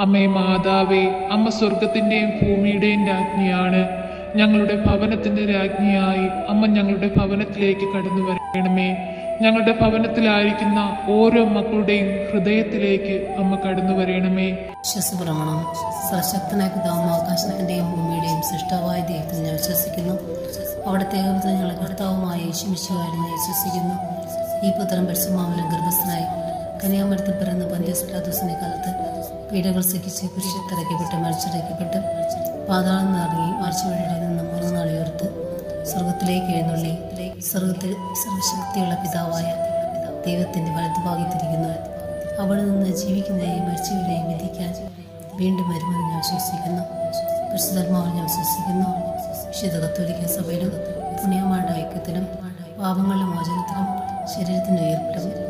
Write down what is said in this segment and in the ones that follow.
അമ്മേ മാതാവേ അമ്മ സ്വർഗത്തിന്റെയും ഭൂമിയുടെയും രാജ്ഞിയാണ്. ഞങ്ങളുടെ ഭവനത്തിന്റെ രാജ്ഞിയായി അമ്മ ഞങ്ങളുടെ ഭവനത്തിലേക്ക് കടന്നു വരണമേ. ഞങ്ങളുടെ ഭവനത്തിലായിരിക്കുന്ന ഓരോ മക്കളുടെയും ഹൃദയത്തിലേക്ക് അമ്മ കടന്നു വരണമേ. വിശ്വസപ്രമാണം. സർശക്തനായ പിതാവും ആകാശത്തിന്റെയും ഭൂമിയുടെയും സൃഷ്ടവായ ദൈവത്തിൽ ഞാൻ വിശ്വസിക്കുന്നു. അവിടുത്തെ ഞങ്ങളുടെ കർത്താവുമായ യേശു ഞാൻ വിശ്വസിക്കുന്നു. ഈ പുത്രം പരിശുമാവിലും ഗർഭസ്ഥനായി കന്യാമരത്തിൽ പിറന്ന പന്ത്യസ്പ്ലാദോസിനെ കാലത്ത് പീഡകൾ സഹിച്ച് കുരിശത്തിറക്കപ്പെട്ട് മരിച്ചിറക്കപ്പെട്ട് പാതാളം നിറങ്ങി ആഴ്ചവഴിയുടെ നിന്ന് മൂന്ന് നാളെ ഉയർത്ത് സ്വർഗത്തിലേക്ക് എഴുന്നള്ളി. സ്വർഗത്തിൽ സർവശക്തിയുള്ള പിതാവായ ദൈവത്തിന്റെ വലതുഭാഗത്തിരിക്കുന്നു അവിടെ നിന്ന് ജീവിക്കുന്നതിനെയും മരിച്ചവരെയും വിധിക്കാൻ വീണ്ടും വരുമെന്ന് ഞാൻ വിശ്വസിക്കുന്നു. പരിശുദ്ധർമാവിൽ ഞാൻ വിശ്വസിക്കുന്നു. വിശുദ്ധ കത്തോലിക്ക സഭയിലും പുണ്യമാരുടെ ഐക്യത്തിലും പാപങ്ങളുടെ മോചനത്തിലും ശരീരത്തിന്റെ ഉയർപ്പിലും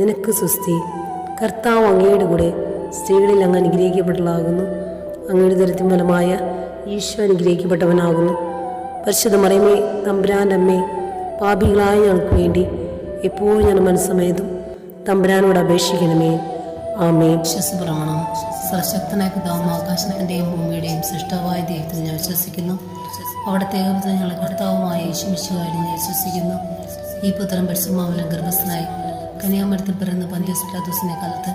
നിനക്ക് സുസ്തി കർത്താവ് അങ്ങയുടെ കൂടെ സ്ത്രീകളിൽ അങ്ങ് അനുഗ്രഹിക്കപ്പെട്ടതാകുന്നു അങ്ങയുടെ ദരത്തിൻ ഫലമായ ഈശോ അനുഗ്രഹിക്കപ്പെട്ടവനാകുന്നു. പരിശുദ്ധ മറിയമേ അമ്മേ പാപികളായ ഞങ്ങൾക്ക് വേണ്ടി എപ്പോഴും ഞാൻ മനസ്സമേതും തമ്പുരാനോട് അപേക്ഷിക്കണമേ. ആമേ വിശ്വസപ്രമാണം സർശക്തനായ പിതാവും ആകാശത്തിന്റെയും ഭൂമിയുടെയും സൃഷ്ടവായ ദൈവത്തിൽ ഞാൻ വിശ്വസിക്കുന്നു. അവിടുത്തെ ഏകപുത്രൻ ഞങ്ങളുടെ കർത്താവുമായ യേശുമിശുകാരി ഞാൻ വിശ്വസിക്കുന്നു. ഈ പുത്രം പരിശുമാവിലും ഗർഭസ്ഥനായി കന്യാമരത്തിൽ പിറന്ന പന്ത്യസ്പ്ലാദോസിനെ കാലത്ത്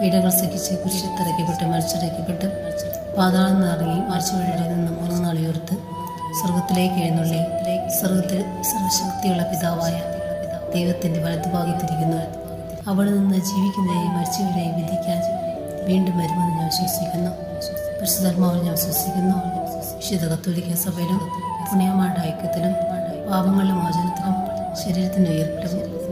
പീഡകൾ സഹിച്ച് കുരിശത്തിറക്കപ്പെട്ട് മരിച്ചിറക്കപ്പെട്ട് പാതാളം നിറങ്ങി ആഴ്ചവഴിയുടെ നിന്ന് മൂന്ന് നാളിയോർത്ത് സ്വർഗത്തിലേക്ക് എഴുന്നള്ളി. സ്വർഗത്തിൽ സർവശക്തിയുള്ള പിതാവായ ദൈവത്തിന്റെ വലത്തുഭാഗത്തിരിക്കുന്നു അവിടെ നിന്ന് ജീവിക്കുന്നതിനെയും മരിച്ചവരെയും വിധിക്കാൻ വീണ്ടും വരുമെന്ന് ഞാൻ വിശ്വസിക്കുന്നു. പരിശുദ്ധർമാവിൽ ഞാൻ വിശ്വസിക്കുന്നു. വിശുദ്ധ സഭയിലും പുണ്യമാരുടെ ഐക്യത്തിലും പാപങ്ങളുടെ മോചനത്തിലും ശരീരത്തിന്റെ ഉയർപ്പിലും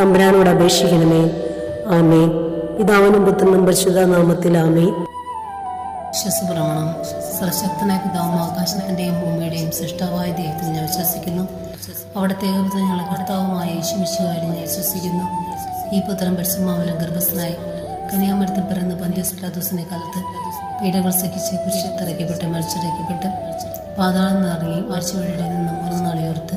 തമ്പുരാനോട് അപേക്ഷിക്കണമേ. ആമേ പിതാവിനും പുത്രനും പരിശുദ്ധ നാമത്തിൽ ആമേ വിശ്വസപ്രമാണം. സർശക്തനായ പിതാവും ആകാശത്തിന്റെയും ഭൂമിയുടെയും സൃഷ്ടവായ ദൈവത്തിൽ ഞാൻ വിശ്വസിക്കുന്നു. അവിടുത്തെ ഏകപുത്രൻ ഞങ്ങളെ കർത്താവുമായ യേശുമിശുകാരി ഞാൻ വിശ്വസിക്കുന്നു. ഈ പുത്രൻ പരിശുമാവലം ഗർഭസ്ഥനായി കന്യാമരത്തിൽ പിറന്ന് പന്ത്യസ്പ്രാദോസിനെ കാലത്ത് പീഡകൾ സഹിച്ച് കുരിശത്തിറക്കപ്പെട്ട് മരിച്ചിറക്കപ്പെട്ട് പാതാളം നിറങ്ങി ആഴ്ചവഴിയുടെ നിന്ന് മൂന്ന് നാളെ ഉയർത്ത്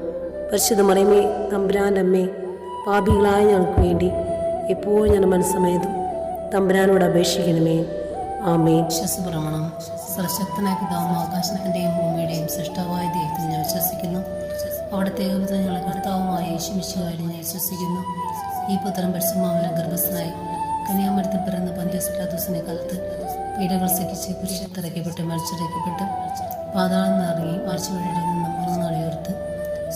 പരിശുദ്ധ മറിയമേ തമ്പുരാന്റെ അമ്മേ പാപികളായ ഞങ്ങൾക്ക് വേണ്ടി എപ്പോഴും ഞാൻ മനസ്സമേതും തമ്പുരാനോട് അപേക്ഷിക്കണമേ. ആമേ വിശ്വസപ്രമാണം സർശക്തനായ പിതാവും ആകാശത്തിന്റെയും ഭൂമിയുടെയും സൃഷ്ടാവായ ദൈവത്തിൽ ഞാൻ വിശ്വസിക്കുന്നു. അവിടുത്തെ ഏകപുത്രൻ ഞങ്ങളെ കർത്താവുമായ യേശുമിശുകാരി ഞാൻ വിശ്വസിക്കുന്നു. ഈ പുത്രം പരിശുമാവലം ഗർഭസ്ഥനായി കന്യാമരത്തിൽ പിറന്ന് പന്ത്യസ്പ്ലാദോസിനെ കാലത്ത് പീഡകൾ സഹിച്ച് കുരിശത്തിറക്കപ്പെട്ട് മരിച്ചിറക്കപ്പെട്ട് പാതാളം നിറങ്ങി മരിച്ചു ഉയർത്ത്